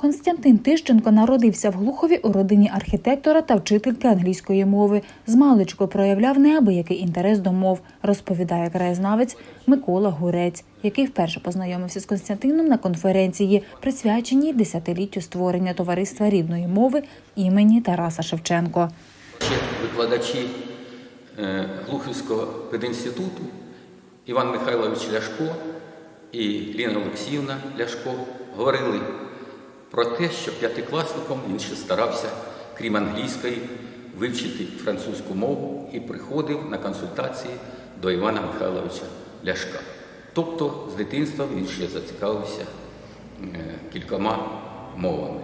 Константин Тищенко народився в Глухові у родині архітектора та вчительки англійської мови. З маличку проявляв неабиякий інтерес до мов, розповідає краєзнавець Микола Гурець, який вперше познайомився з Константином на конференції, присвяченій десятиліттю створення товариства рідної мови імені Тараса Шевченко. Викладачі е, Глухівського пединституту Іван Михайлович Ляшко і Ліна Олексіївна Ляшко говорили про те, що п'ятикласником він ще старався, крім англійської, вивчити французьку мову і приходив на консультації до Івана Михайловича Ляшка. Тобто з дитинства він ще зацікавився е, кількома мовами.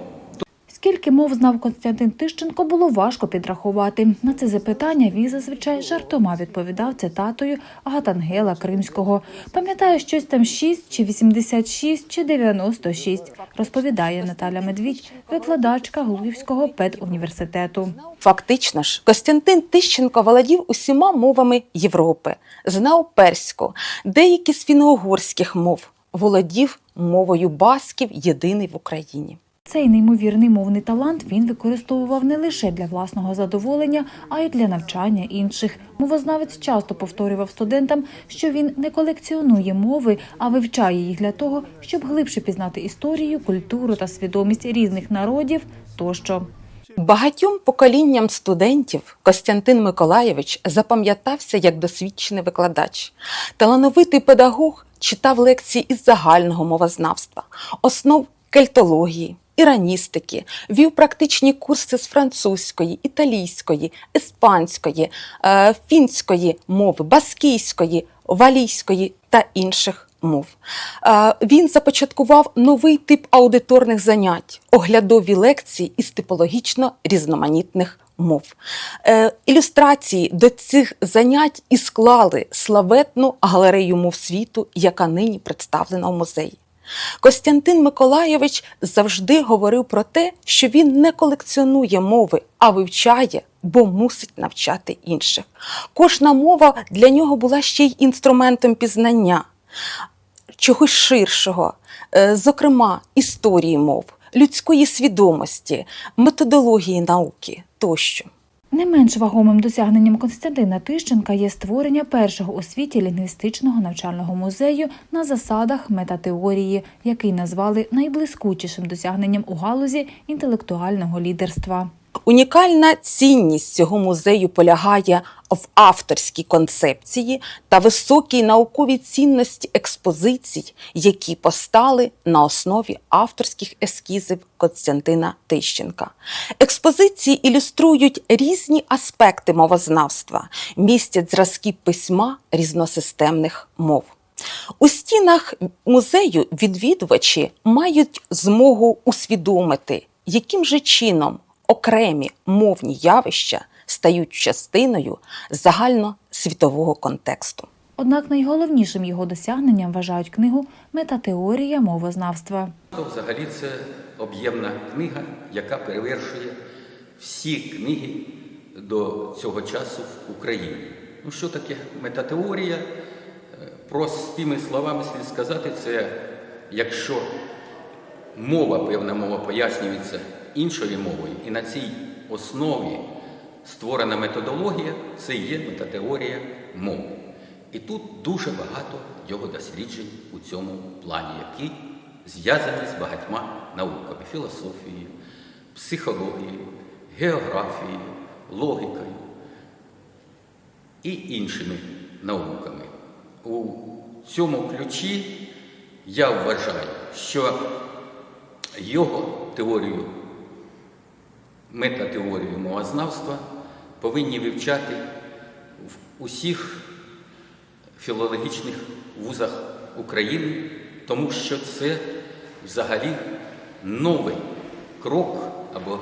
Скільки мов знав Константин Тищенко, було важко підрахувати. На це запитання він зазвичай жартома відповідав цитатою Агатангела Кримського. Пам'ятаю, щось там 6, чи 86, чи 96, розповідає Наталя Медвідь, викладачка Глухівського педуніверситету. Фактично ж, Костянтин Тищенко володів усіма мовами Європи, знав перську, деякі з фіно-угорських мов, володів мовою басків єдиний в Україні. Цей неймовірний мовний талант він використовував не лише для власного задоволення, а й для навчання інших. Мовознавець часто повторював студентам, що він не колекціонує мови, а вивчає їх для того, щоб глибше пізнати історію, культуру та свідомість різних народів тощо. Багатьом поколінням студентів Костянтин Миколаєвич запам'ятався як досвідчений викладач. Талановитий педагог читав лекції із загального мовознавства, основ кельтології, іраністики, вів практичні курси з французької, італійської, іспанської, е, фінської мови, баскійської, валійської та інших мов. Е, Він започаткував новий тип аудиторних занять, оглядові лекції із типологічно різноманітних мов. Е, Ілюстрації до цих занять і склали славетну галерею мов світу, яка нині представлена в музеї. Костянтин Миколайович завжди говорив про те, що він не колекціонує мови, а вивчає, бо мусить навчати інших. Кожна мова для нього була ще й інструментом пізнання, чогось ширшого, е, зокрема, історії мов, людської свідомості, методології науки тощо. Не менш вагомим досягненням Константина Тищенка є створення першого у світі лінгвістичного навчального музею на засадах метатеорії, який назвали найблискучішим досягненням у галузі інтелектуального лідерства. Унікальна цінність цього музею полягає в авторській концепції та високій науковій цінності експозицій, які постали на основі авторських ескізів Константина Тищенка. Експозиції ілюструють різні аспекти мовознавства, містять зразки письма різносистемних мов. У стінах музею відвідувачі мають змогу усвідомити, яким же чином окремі мовні явища стають частиною загальносвітового контексту. Однак найголовнішим його досягненням вважають книгу Метатеорія мовознавства. То взагалі це об'ємна книга, яка перевершує всі книги до цього часу в Україні. Ну що таке метатеорія? Е, Простими словами слід сказати, це якщо мова, певна мова пояснюється іншою мовою, і на цій основі створена методологія, це є метатеорія мови. І тут дуже багато його досліджень у цьому плані, які зв'язані з багатьма науками філософією, психологією, географією, логікою і іншими науками. У цьому ключі я вважаю, що його теорію, метатеорію мовознавства повинні вивчати в усіх філологічних вузах України, тому що це взагалі новий крок або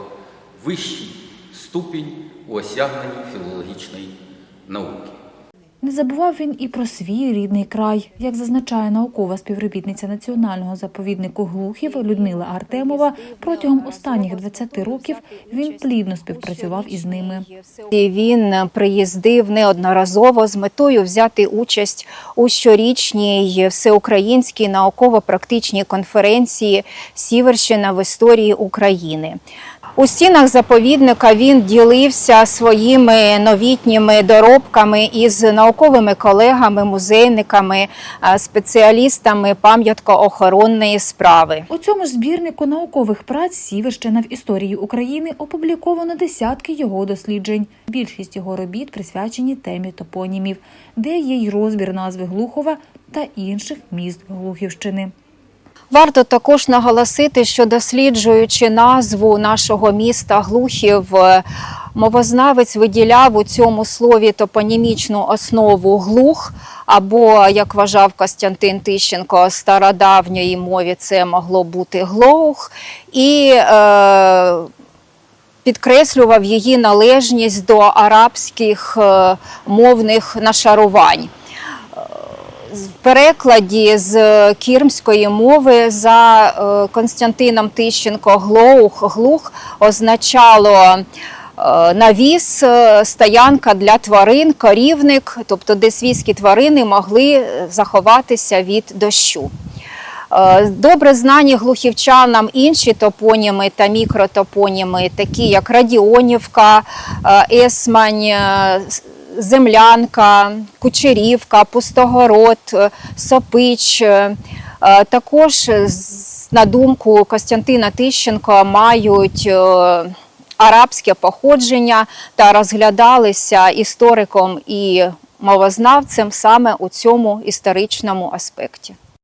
вищий ступінь у осягненні філологічної науки. Не забував він і про свій рідний край. Як зазначає наукова співробітниця національного заповіднику Глухів Людмила Артемова, протягом останніх 20 років він плідно співпрацював із ними. Він приїздив неодноразово з метою взяти участь у щорічній всеукраїнській науково-практичній конференції Сіверщина в історії України. У стінах заповідника він ділився своїми новітніми доробками із науковими колегами, музейниками, спеціалістами пам'яткоохоронної справи. У цьому збірнику наукових праць Сіверщина в історії України опубліковано десятки його досліджень. Більшість його робіт присвячені темі топонімів, де є й розбір назви Глухова та інших міст Глухівщини. Варто також наголосити, що досліджуючи назву нашого міста Глухів, е, мовознавець виділяв у цьому слові топонімічну основу глух, або, як вважав Костянтин Тищенко, стародавньої мові це могло бути глоух, і е, підкреслював її належність до арабських е, мовних нашарувань в перекладі з кірмської мови за е, Константином Тищенко глоух, глух означало е, навіс, е, стоянка для тварин, корівник, тобто де свійські тварини могли е, заховатися від дощу. Е, Добре знані глухівчанам інші топоніми та мікротопоніми, такі як Радіонівка, е, Есмань, е, Землянка, Кучерівка, Пустогород, е, Сопич. Е, е, Також, на думку Костянтина Тищенко, мають арабське походження та розглядалися істориком і мовознавцем саме у цьому історичному аспекті.